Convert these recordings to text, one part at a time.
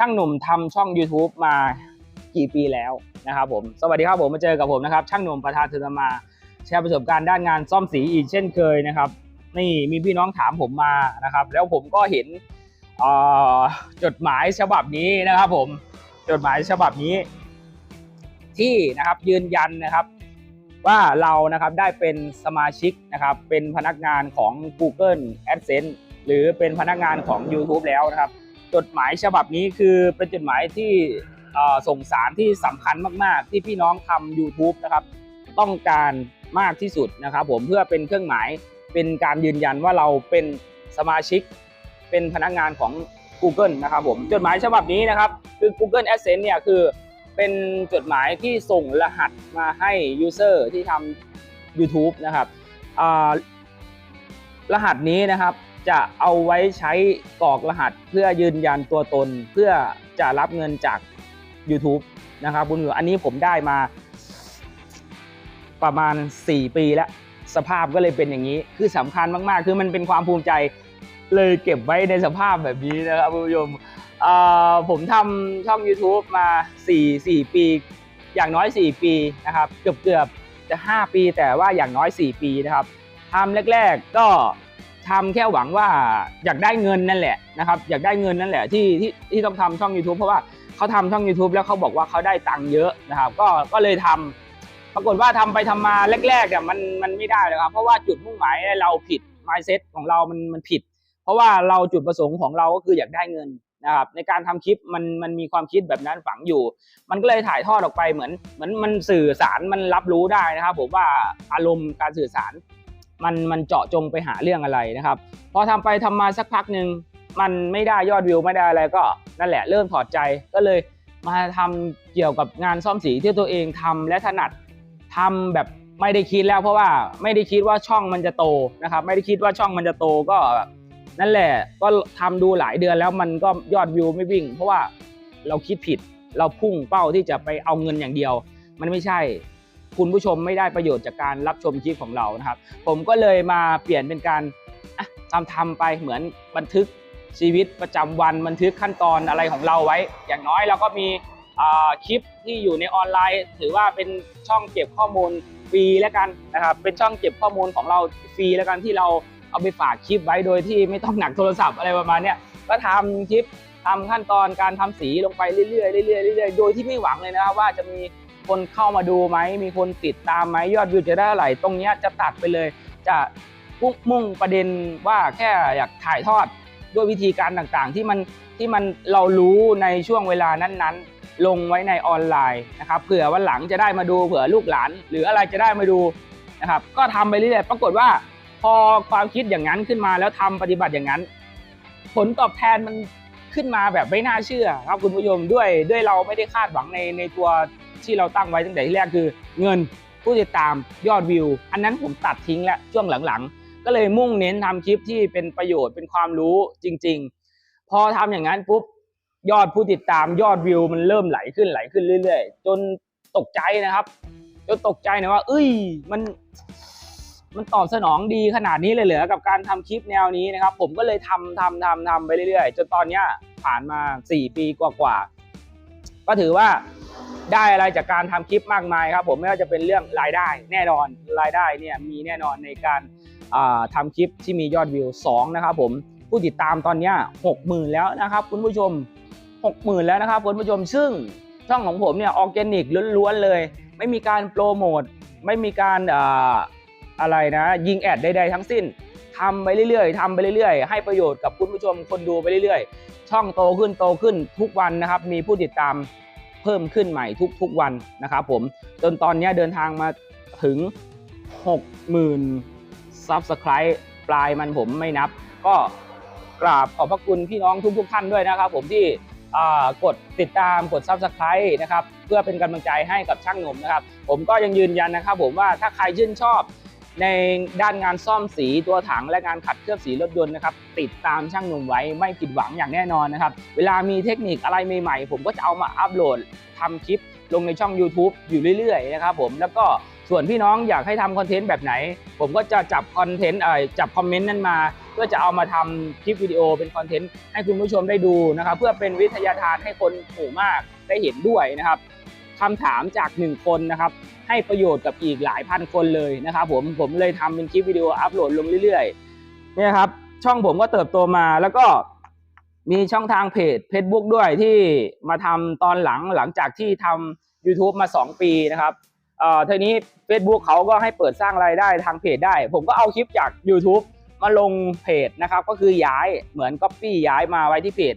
ช่างหนุ่มทำช่อง YouTube มากี่ปีแล้วนะครับผม สวัสดีครับผมมาเจอกับผมนะครับ ช่างหนุ่มประธานธรรมาแชร์ประสบการณ์ด้านงานซ่อมสีอีกเช่นเคยนะครับ นี่มีพี่น้องถามผมมานะครับ แล้วผมก็เห็นจดหมายฉบับนี้นะครับผมจดหมายฉบับนี้ ที่นะครับยืนยันนะครับ ว่าเรานะครับได้เป็นสมาชิกนะครับ เป็นพนักงานของ Google AdSense หรือเป็นพนักงานของ YouTube แล้วนะครับ จดหมายฉบับนี้คือเป็นจดหมายที่ส่งสารที่สำคัญมาก ๆ ที่พี่น้องทำ YouTube นะครับ ต้องการมากที่สุดนะครับ ผมเพื่อเป็นเครื่องหมายเป็นการยืนยันว่าเราเป็นสมาชิก เป็นพนักงานของ Google นะครับผมจดหมายฉบับนี้นะครับ คือ Google AdSense เนี่ยคือเป็นจดหมายที่ส่งรหัสมาให้ User ที่ทำ YouTube นะครับรหัสนี้นะครับ จะเอาไว้ใช้กรอกรหัสเพื่อยืนยันตัวตน เพื่อจะรับเงินจาก YouTube นะครับคุณผู้ชมอันนี้ผมได้มา ประมาณ 4 ปีแล้ว สภาพก็เลยเป็นอย่างนี้ คือสำคัญมากๆ คือมันเป็นความภูมิใจเลยเก็บไว้ในสภาพแบบนี้นะครับคุณผู้ชมผมทำช่อง YouTube มา 4 4 ปี อย่างน้อย 4 ปีนะครับ เกือบเกือบจะ 5 ปีแต่ว่าอย่างน้อย 4 ปีนะครับทำแรก ๆ ก็ ทำแค่หวังว่าอยากได้เงินนั่นแหละนะครับอยากได้เงินนั่นแหละที่ที่ที่ต้องทำช่อง YouTube เพราะว่าเขาทำช่อง YouTube แล้วเขาบอกว่าเขาได้ตังค์เยอะนะครับ ก็ก็เลยทำปรากฏว่าทำไปทำมาแรกๆเนี่ยมันมันไม่ได้เลยครับ เพราะว่าจุดมุ่งหมายเราผิด mindset ของเรามันมันผิด เพราะว่าเราจุดประสงค์ของเราก็คืออยากได้เงินนะครับในการทำคลิปมันมันมีความคิดแบบนั้นฝังอยู่ มันก็เลยถ่ายทอดออกไปเหมือนเหมือนมันสื่อสารมันรับรู้ได้นะครับผมว่าอารมณ์การสื่อสาร มันมันเจาะจงไปหาเรื่องอะไรนะครับ พอทำไปทำมาสักพักหนึ่งมันไม่ได้ยอดวิวไม่ได้อะไรก็นั่นแหละเริ่มถอดใจก็เลยมาทำเกี่ยวกับงานซ่อมสีที่ตัวเองทำและถนัดทำแบบไม่ได้คิดแล้วเพราะว่าไม่ได้คิดว่าช่องมันจะโตนะครับ ไม่ได้คิดว่าช่องมันจะโตก็นั่นแหละก็ทำดูหลายเดือนแล้วมันก็ยอดวิวไม่วิ่ง เพราะว่าเราคิดผิดเราพุ่งเป้าที่จะไปเอาเงินอย่างเดียว มันไม่ใช่ คุณผู้ชมไม่ได้ประโยชน์จากการรับชมคลิปของเรานะครับ ผมก็เลยมาเปลี่ยนเป็นการทำทำไปเหมือนบันทึกชีวิตประจำวันบันทึกขั้นตอนอะไรของเราไว้ อย่างน้อยเราก็มีคลิปที่อยู่ในออนไลน์ ถือว่าเป็นช่องเก็บข้อมูลฟรีแล้วกันนะครับเป็นช่องเก็บข้อมูลของเราฟรีแล้วกันที่เราเอาไปฝากคลิปไว้โดยที่ไม่ต้องหนักโทรศัพท์อะไรประมาณนี้ก็ทำคลิปทำขั้นตอนการทำสีลงไปเรื่อยๆเรื่อยๆเรื่อยๆโดยที่ไม่หวังเลยนะครับว่าจะมี คนเข้ามาดูไหม มีคนติดตามไหมยอดวิวจะได้เท่าไหร่ตรงนี้จะตัดไปเลย จะมุ่งประเด็นว่าแค่อยากถ่ายทอดด้วยวิธีการต่างๆ ที่มันที่มันเรารู้ในช่วงเวลานั้นๆ ลงไว้ในออนไลน์นะครับเผื่อวันหลังจะได้มาดูเผื่อลูกหลาน หรืออะไรจะได้มาดูนะครับก็ทำไปเรื่อยๆปรากฏว่าพอความคิดอย่างนั้นขึ้นมาแล้วทำปฏิบัติอย่างนั้น ผลตอบแทนมันขึ้นมาแบบไม่น่าเชื่อครับคุณผู้ชมด้วยด้วยเราไม่ได้คาดหวังในในตัว ที่เราตั้งไว้ตั้งแต่ที่แรกคือ เงินผู้ติดตามยอดวิว อันนั้นผมตัดทิ้งแล้วช่วงหลังๆ ก็เลยมุ่งเน้นทำคลิปที่เป็นประโยชน์เป็นความรู้จริง ๆ พอทำอย่างนั้นปุ๊บยอดผู้ติดตามยอดวิว มันเริ่มไหลขึ้นไหลขึ้นเรื่อย ๆ จนตกใจนะครับจนตกใจนะว่า เอ้ยมันมันตอบสนองดีขนาดนี้เลยเหรอกับการทำคลิปแนวนี้นะครับ ผมก็เลยทำทำทำทำไปเรื่อยๆ จนตอนเนี้ยผ่านมา 4 ปีกว่าๆก็ถือว่า ได้อะไรจากการทำคลิปมากมายครับผมไม่ว่าจะเป็นเรื่องรายได้แน่นอนรายได้เนี่ยมีแน่นอนในการอ่าทำคลิปที่มียอดวิว2นะครับผมผู้ติดตามตอนนี้หกหมื่นแล้วนะครับคุณผู้ชมหกหมื่นแล้วนะครับคุณผู้ชมซึ่งช่องของผมเนี่ยออร์แกนิกล้วนๆเลย ไม่มีการโปรโมทไม่มีการอะไรนะยิงแอดใดๆทั้งสิ้นทำไปเรื่อยๆทำไปเรื่อยๆ ให้ประโยชน์กับคุณผู้ชมคนดูไปเรื่อยๆ ช่องโตขึ้นโตขึ้นทุกวันนะครับ มีผู้ติดตาม เพิ่มขึ้นใหม่ทุกๆวันนะครับผมจนตอนนี้เดินทางมาถึง 60,000 Subscribe ปลายมันผมไม่นับ ก็กราบขอบพระคุณพี่น้องทุกๆท่านด้วยนะครับผมที่กดติดตามกด Subscribe นะครับเพื่อเป็นกำลังใจให้กับช่างหนุ่มนะครับ ผมก็ยังยืนยันนะครับผมว่าถ้าใครชื่นชอบ ในด้านงานซ่อมสีตัวถังและงานขัดเคลือบสีรถยนต์นะครับติดตามช่างหนุ่มไว้ไม่ผิดหวังอย่างแน่นอนนะครับ เวลามีเทคนิคอะไรใหม่ๆ ผมก็จะเอามาอัปโหลดทำคลิปลงในช่อง YouTube อยู่เรื่อยๆนะครับผมแล้วก็ส่วนพี่น้องอยากให้ทำคอนเทนต์แบบไหน ผมก็จะจับคอนเทนต์เอ่อจับคอมเมนต์นั้นมา เพื่อจะเอามาทำคลิปวิดีโอเป็นคอนเทนต์ให้คุณผู้ชมได้ดูนะครับเพื่อเป็นวิทยาทานให้คนหมู่มากได้เห็นด้วยนะครับ คำถามจากหนึ่งคนนะครับ ให้ประโยชน์กับอีกหลายพันคนเลยนะครับผมผมเลยทำเป็นคลิปวิดีโออัปโหลดลงเรื่อยๆเนี่ยครับ ช่องผมก็เติบโตมาแล้วก็มีช่องทางเพจ Facebook ด้วยที่มาทำตอนหลังหลังจากที่ทำ YouTube มา 2 ปีนะครับเอ่อทีนี้ Facebook เขาก็ให้เปิดสร้างรายได้ทางเพจได้ ผมก็เอาคลิปจาก YouTube มาลงเพจนะครับ ก็คือย้ายเหมือน Copy ย้ายมาไว้ที่เพจ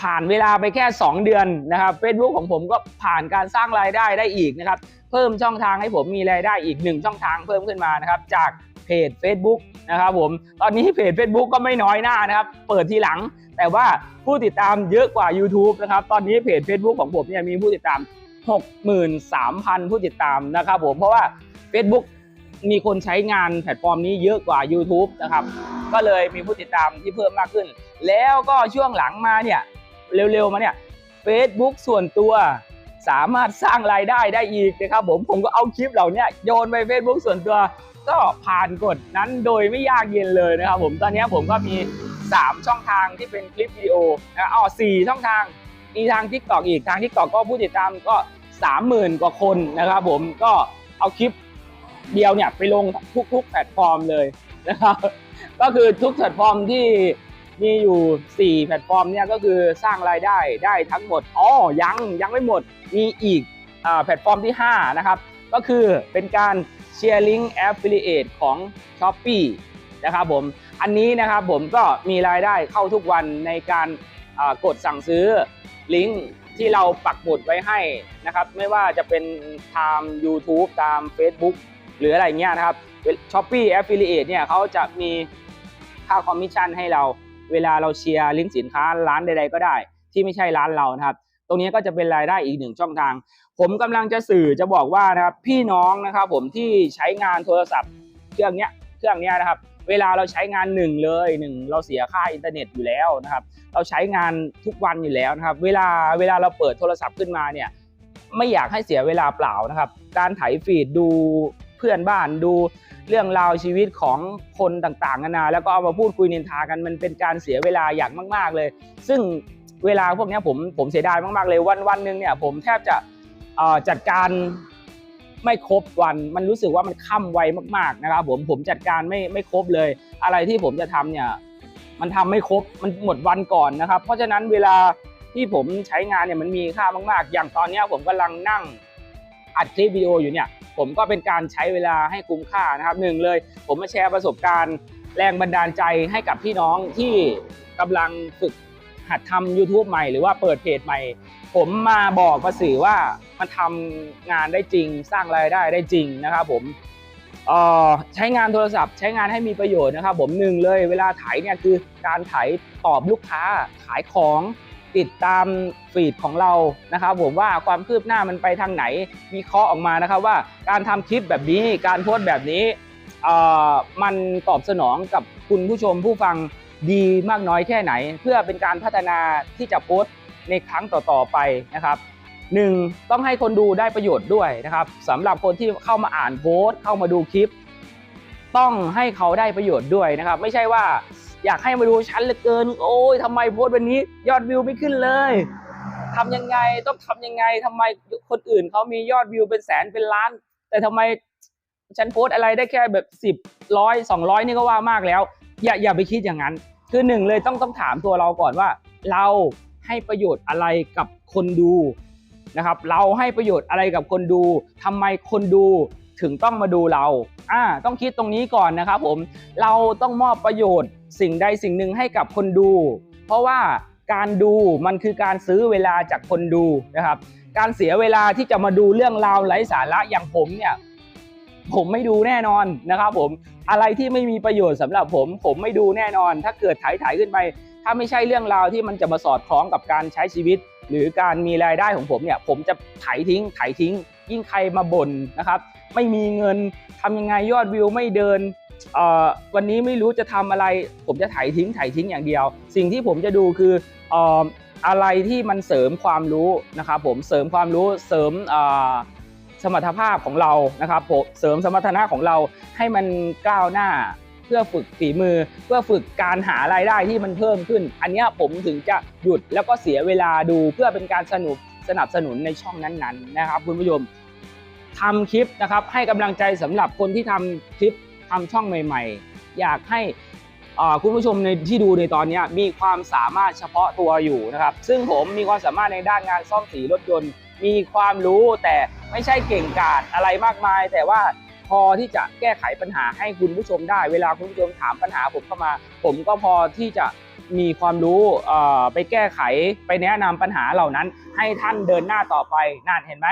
ผ่านเวลาไปแค่ 2 เดือนนะครับ Facebook ของผมก็ผ่านการสร้างรายได้ได้อีกนะครับ เพิ่มช่องทางให้ผมมีรายได้อีกหนึ่งช่องทางเพิ่มขึ้นมานะครับ จากเพจ Facebook นะครับผมตอนนี้เพจ Facebook ก็ไม่น้อยหน้านะครับ เปิดทีหลัง แต่ว่าผู้ติดตามเยอะกว่า YouTube นะครับ ตอนนี้เพจ Facebook ของผมเนี่ยมีผู้ติดตาม 63,000 ผู้ติดตามนะครับผมเพราะว่า Facebook มีคนใช้งานแพลตฟอร์มนี้เยอะกว่า YouTube นะครับ ก็เลยมีผู้ติดตามที่เพิ่มมากขึ้น แล้วก็ช่วงหลังมาเนี่ย เร็วๆมาเนี่ย Facebook ส่วนตัวสามารถสร้างรายได้ได้อีกนะครับผมผมก็เอาคลิปเหล่านี้โยนไป Facebook ส่วนตัวก็ผ่านกฎนั้นโดยไม่ยากเย็นเลยนะครับผมตอนนี้ผมก็มี 3 ช่องทางที่เป็นคลิปวิดีโอนะอ๋อสี่ช่องทางมีทาง t ิ k t o k อีกทาง t ิ k t o k ก็ผู้ติดตามก็ 30,000 กว่าคนนะครับผมก็เอาคลิปเดียวเนี่ยไปลงทุกๆแพลตฟอร์มเลยนะครับก็คือทุกแพลตฟอร์มที่ มีอยู่ 4 แพลตฟอร์มเนี่ยก็คือสร้างรายได้ได้ทั้งหมดอ๋อยังยังไม่หมดมีอีกอแพลตฟอร์มที่ 5 นะครับ ก็คือเป็นการเชียร์ลิงก์ Affiliate ของ s h อ p e e นะครับผมอันนี้นะครับผมก็มีรายได้เข้าทุกวันในการกดสั่งซื้อลิงก์ที่เราปักหมุดไว้ให้นะครับ ไม่ว่าจะเป็นตาม YouTube ตาม Facebook หรืออะไรเงี้ยนะครับ s h อ p e e Affiliate เนี่ยเขาจะมีค่าคอมมิชชั่นให้เรา เวลาเราเชียร์ลิงก์สินค้าร้านใด ๆ ก็ได้ ที่ไม่ใช่ร้านเรานะครับ ตรงนี้ก็จะเป็นรายได้อีกหนึ่งช่องทาง ผมกำลังจะสื่อจะบอกว่านะครับพี่น้องนะครับผมที่ใช้งานโทรศัพท์เครื่องเนี้ยเครื่องเนี้ยนะครับเวลาเราใช้งานหนึ่งเลยหนึ่งเราเสียค่าอินเทอร์เน็ตอยู่แล้วนะครับเราใช้งานทุกวันอยู่แล้วนะครับ เวลาเวลาเราเปิดโทรศัพท์ขึ้นมาเนี่ยไม่อยากให้เสียเวลาเปล่านะครับ การไถฟีดดู พื่อนบ้านดูเรื่องราวชีวิตของคนต่างๆนานาแล้วก็เอามาพูดคุยนินทากันมันเป็นการเสียเวลาอย่างมาก ๆเลย ซึ่งเวลาพวกนี้ผมผมเสียดายมากๆเลยวันวันหนึ่งเนี่ยผมแทบจะจัดการไม่ครบวัน มันรู้สึกว่ามันค่ำไวมากๆนะครับผมผมจัดการไม่ไม่ครบเลย อะไรที่ผมจะทำเนี่ยมันทำไม่ครบมันหมดวันก่อนนะครับ เพราะฉะนั้นเวลาที่ผมใช้งานเนี่ยมันมีค่ามาก ๆ อย่างตอนนี้ผมกำลังนั่งอัดคลิปวิดีโออยู่เนี่ย ผมก็เป็นการใช้เวลาให้คุ้มค่านะครับหนึ่งเลย ผมมาแชร์ประสบการณ์แรงบันดาลใจให้กับพี่น้องที่กำลังฝึกหัดทำ YouTube ใหม่หรือว่าเปิดเพจใหม่ ผมมาบอกมาสื่อว่ามันทำงานได้จริง สร้างรายได้ได้จริงนะครับผมใช้งานโทรศัพท์ ใช้งานให้มีประโยชน์นะครับ ผมหนึ่งเลยเวลาถ่ายเนี่ยคือการถ่ายตอบลูกค้าขายของ ติดตามฟีดของเรานะครับผมว่าความคืบหน้ามันไปทางไหนมีเคราะออกมานะครับว่าการทำคลิปแบบนี้การโพสต์แบบนี้มันตอบสนองกับคุณผู้ชมผู้ฟังดีมากน้อยแค่ไหน เพื่อเป็นการพัฒนาที่จะโพสต์ในครั้งต่อๆไปนะครับหนึ่งต้องให้คนดูได้ประโยชน์ด้วยนะครับสำหรับคนที่เข้ามาอ่านโพสต์เข้ามาดูคลิป ต้องให้เขาได้ประโยชน์ด้วยนะครับ ไม่ใช่ว่า อยากให้มาดูชั้นเหลือเกิน โอ้ยทำไมโพสต์วันนี้ ยอดวิวไม่ขึ้นเลยทำยังไงต้องทำยังไงทำไมคนอื่นเขามียอดวิวเป็นแสนเป็นล้าน แต่ทำไมฉันโพสต์อะไรได้แค่แบบสิบร้อยสองร้อยนี่ก็ว่ามากแล้ว อย่าอย่าไปคิดอย่างนั้น คือหนึ่งเลยต้องต้องถามตัวเราก่อนว่า เราให้ประโยชน์อะไรกับคนดูนะครับ เราให้ประโยชน์อะไรกับคนดูทำไมคนดูถึงต้องมาดูเราอ่าต้องคิดตรงนี้ก่อนนะครับผม เราต้องมอบประโยชน์ สิ่งใดสิ่งหนึ่งให้กับคนดู เพราะว่าการดูมันคือการซื้อเวลาจากคนดูนะครับ การเสียเวลาที่จะมาดูเรื่องราวไร้สาระอย่างผมเนี่ยผมไม่ดูแน่นอนนะครับผมอะไรที่ไม่มีประโยชน์สำหรับผม ผมไม่ดูแน่นอน ถ้าเกิดถ่ายถ่ายขึ้นไป ถ้าไม่ใช่เรื่องราวที่มันจะมาสอดคล้องกับการใช้ชีวิต หรือการมีรายได้ของผมเนี่ย ผมจะถ่ายทิ้งถ่ายทิ้ง ยิ่งใครมาบ่นนะครับ ไม่มีเงินทำยังไงยอดวิวไม่เดิน วันนี้ไม่รู้จะทำอะไร ผมจะถ่ายทิ้งถ่ายทิ้งอย่างเดียว สิ่งที่ผมจะดูคืออะไรที่มันเสริมความรู้นะครับผมเสริมความรู้เสริมสมรรถภาพของเรานะครับผมเสริมสมรรถนะของเราให้มันก้าวหน้าเพื่อฝึกฝีมือ เพื่อฝึกการหารายได้ที่มันเพิ่มขึ้น อันนี้ผมถึงจะหยุดแล้วก็เสียเวลาดูเพื่อเป็นการสนุกสนับสนุนในช่องนั้นๆ นะครับคุณผู้ชมทำคลิปนะครับให้กำลังใจสำหรับคนที่ทำคลิป ทำช่องใหม่ ๆ อยากให้คุณผู้ชมในที่ดูในตอนนี้มีความสามารถเฉพาะตัวอยู่นะครับซึ่งผมมีความสามารถในด้านงานซ่อมสีรถยนต์ มีความรู้แต่ไม่ใช่เก่งกาจอะไรมากมาย แต่ว่าพอที่จะแก้ไขปัญหาให้คุณผู้ชมได้ เวลาคุณผู้ชมถามปัญหาผมเข้ามา ผมก็พอที่จะมีความรู้ไปแก้ไขไปแนะนำปัญหาเหล่านั้น ให้ท่านเดินหน้าต่อไปนั่นเห็นไหม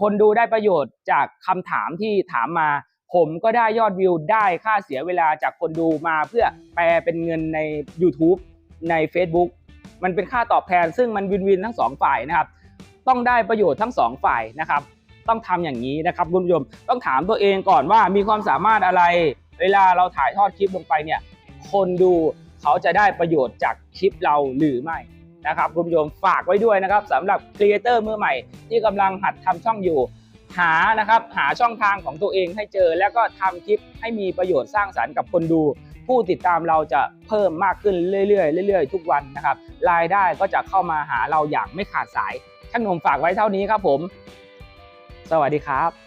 คนดูได้ประโยชน์จากคำถามที่ถามมา ผมก็ได้ยอดวิวได้ค่าเสียเวลาจากคนดูมาเพื่อแปลเป็นเงินใน YouTube ใน Facebook มันเป็นค่าตอบแทนซึ่งมันวินวินทั้งสองฝ่ายนะครับ ต้องได้ประโยชน์ทั้งสองฝ่ายนะครับ ต้องทำอย่างนี้นะครับคุณผู้ชมต้องถามตัวเองก่อนว่ามีความสามารถอะไร เวลาเราถ่ายทอดคลิปลงไปเนี่ย คนดูเขาจะได้ประโยชน์จากคลิปเราหรือไม่นะครับคุณผู้ชมฝากไว้ด้วยนะครับสำหรับครีเอเตอร์มือใหม่ที่กำลังหัดทำช่องอยู่ หานะครับหาช่องทางของตัวเองให้เจอ แล้วก็ทำคลิปให้มีประโยชน์สร้างสรรค์กับคนดู ผู้ติดตามเราจะเพิ่มมากขึ้นเรื่อยๆเรื่อยๆ ทุกวันนะครับรายได้ก็จะเข้ามาหาเราอย่างไม่ขาดสายท่างหนุ่มฝากไว้เท่านี้ครับผม สวัสดีครับ